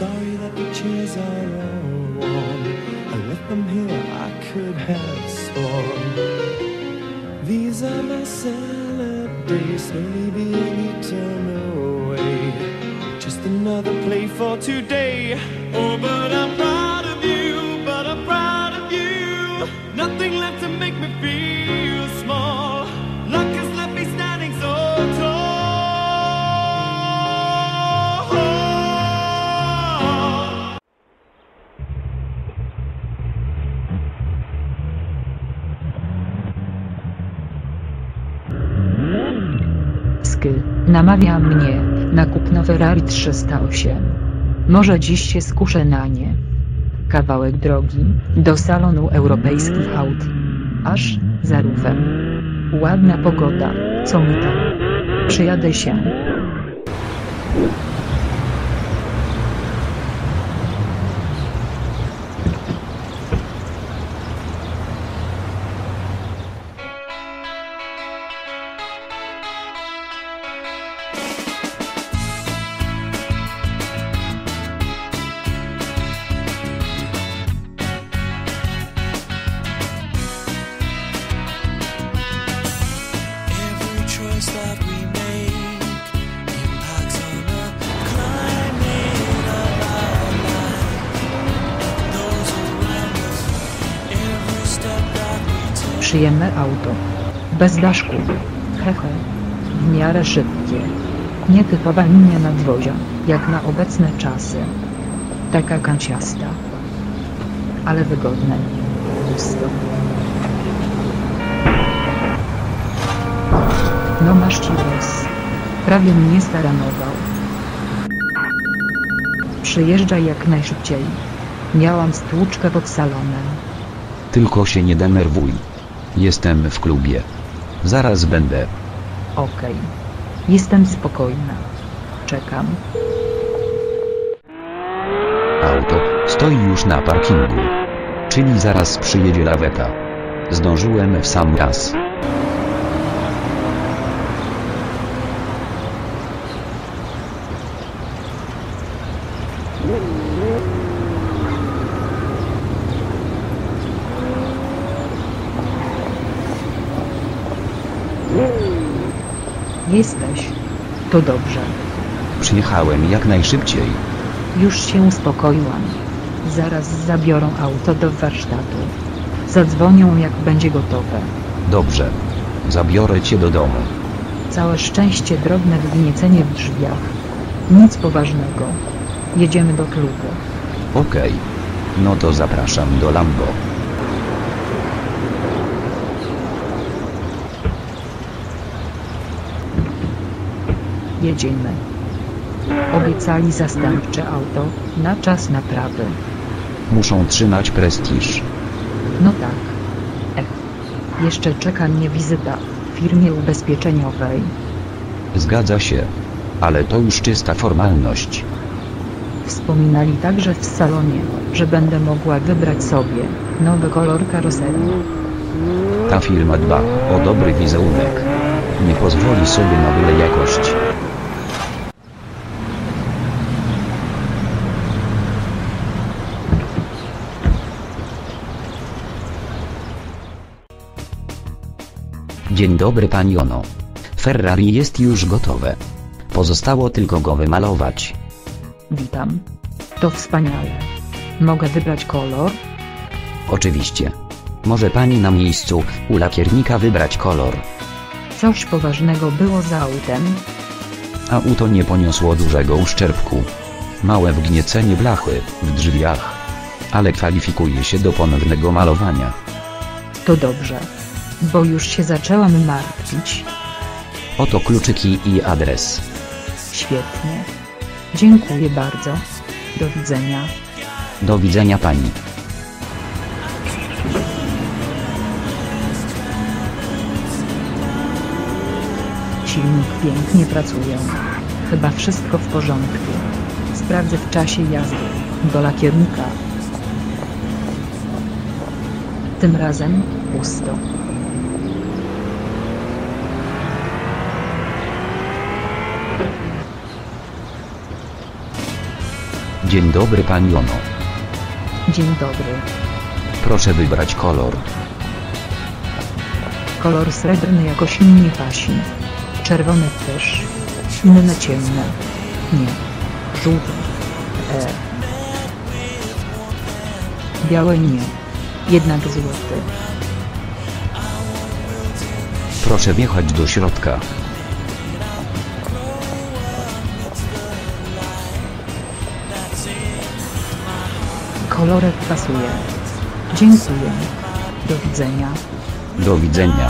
sorry that the chairs are all worn. I left them here, I could have sworn. These are my salad days, slowly being eaten away. Just another play for today. Oh, but I'm namawia mnie na kupno Ferrari 308. Może dziś się skuszę na nie. Kawałek drogi do salonu europejskich aut. Aż za rufem. Ładna pogoda, co mi tam? Przyjadę się. Przyjemne auto. Bez daszku. Hehe. W miarę szybkie. Nietypowa linia nadwozia, jak na obecne czasy. Taka kanciasta. Ale wygodne. Pusto. No masz ci los. Prawie mnie staranował. Przyjeżdżaj jak najszybciej. Miałam stłuczkę pod salonem. Tylko się nie denerwuj. Jestem w klubie. Zaraz będę. Okej. Jestem spokojna. Czekam. Auto stoi już na parkingu. Czyli zaraz przyjedzie laweta. Zdążyłem w sam raz. To dobrze. Przyjechałem jak najszybciej. Już się uspokoiłam. Zaraz zabiorą auto do warsztatu. Zadzwonią jak będzie gotowe. Dobrze. Zabiorę cię do domu. Całe szczęście drobne wgniecenie w drzwiach. Nic poważnego. Jedziemy do klubu. Okej. No to zapraszam do Lambo. Jedziemy. Obiecali zastępcze auto, na czas naprawy. Muszą trzymać prestiż. No tak. Ech. Jeszcze czeka mnie wizyta w firmie ubezpieczeniowej. Zgadza się. Ale to już czysta formalność. Wspominali także w salonie, że będę mogła wybrać sobie nowy kolor karoserii. Ta firma dba o dobry wizerunek. Nie pozwoli sobie na byle jakość. Dzień dobry pani Ono. Ferrari jest już gotowe. Pozostało tylko go wymalować. Witam. To wspaniale. Mogę wybrać kolor? Oczywiście. Może pani na miejscu u lakiernika wybrać kolor. Coś poważnego było za autem. Auto nie poniosło dużego uszczerbku. Małe wgniecenie blachy w drzwiach. Ale kwalifikuje się do ponownego malowania. To dobrze. Bo już się zaczęłam martwić. Oto kluczyki i adres. Świetnie. Dziękuję bardzo. Do widzenia. Do widzenia pani. Silnik pięknie pracuje. Chyba wszystko w porządku. Sprawdzę w czasie jazdy. Do lakiernika. Tym razem pusto. Dzień dobry pani Ono. Dzień dobry. Proszę wybrać kolor. Kolor srebrny jakoś mi nie pasi. Czerwony też. Inne ciemne. Nie. Żółty. E. Białe nie. Jednak złoty. Proszę wjechać do środka. Kolorek pasuje. Dziękuję. Do widzenia. Do widzenia.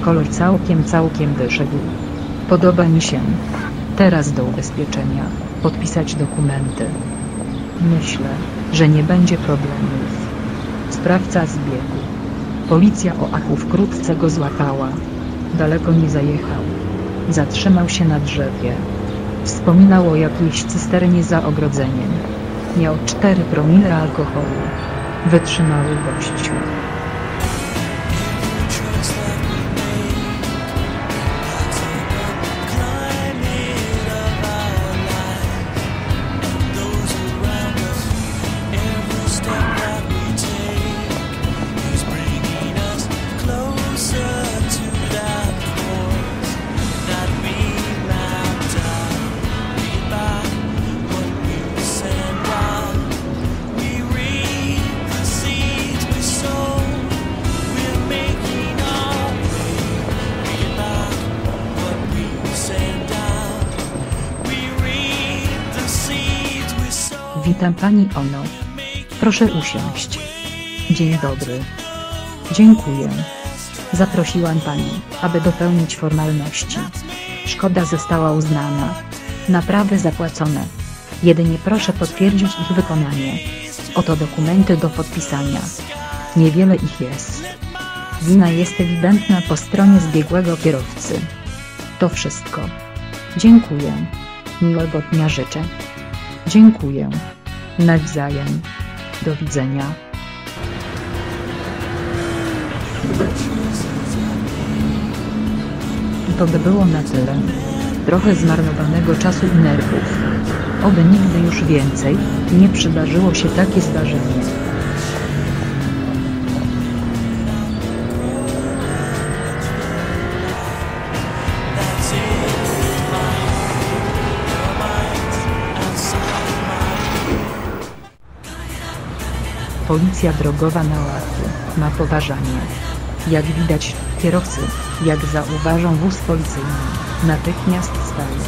Kolor całkiem całkiem wyszedł. Podoba mi się. Teraz do ubezpieczenia. Podpisać dokumenty. Myślę, że nie będzie problemów. Sprawca zbiegł. Policja o achu wkrótce go złapała. Daleko nie zajechał. Zatrzymał się na drzewie. Wspominał o jakiejś cysternie za ogrodzeniem. Miał 4 promile alkoholu. Wytrzymały gościu. Witam pani Ono. Proszę usiąść. Dzień dobry. Dziękuję. Zaprosiłam pani, aby dopełnić formalności. Szkoda została uznana. Naprawy zapłacone. Jedynie proszę potwierdzić ich wykonanie. Oto dokumenty do podpisania. Niewiele ich jest. Wina jest ewidentna po stronie zbiegłego kierowcy. To wszystko. Dziękuję. Miłego dnia życzę. Dziękuję. Nawzajem. Do widzenia. To by było na tyle. Trochę zmarnowanego czasu i nerwów. Oby nigdy już więcej nie przydarzyło się takie zdarzenie. Policja drogowa na Łachu ma poważanie. Jak widać, kierowcy, jak zauważą wóz policyjny, natychmiast stają.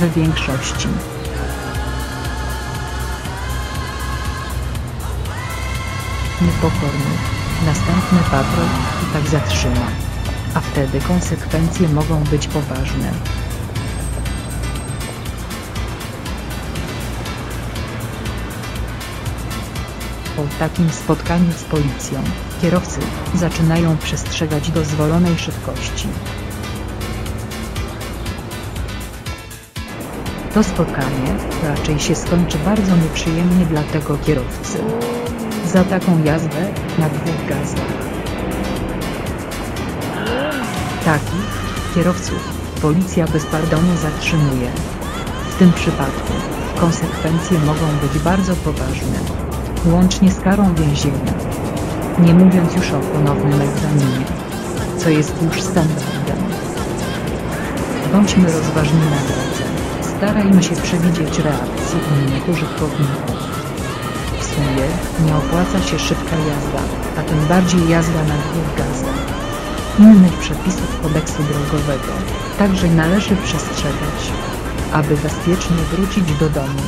W większości. Niepokorny. Następny patrol i tak zatrzyma. A wtedy konsekwencje mogą być poważne. Po takim spotkaniu z policją, kierowcy zaczynają przestrzegać dozwolonej szybkości. To spotkanie raczej się skończy bardzo nieprzyjemnie dla tego kierowcy. Za taką jazdę na dwóch gazach. Takich kierowców policja bezpardonnie zatrzymuje. W tym przypadku konsekwencje mogą być bardzo poważne, łącznie z karą więzienia. Nie mówiąc już o ponownym egzaminie, co jest już standardem. Bądźmy rozważni na drodze. Starajmy się przewidzieć reakcje innych użytkowników. W sumie nie opłaca się szybka jazda, a tym bardziej jazda na dwóch gazach. Innych przepisów kodeksu drogowego także należy przestrzegać, aby bezpiecznie wrócić do domu.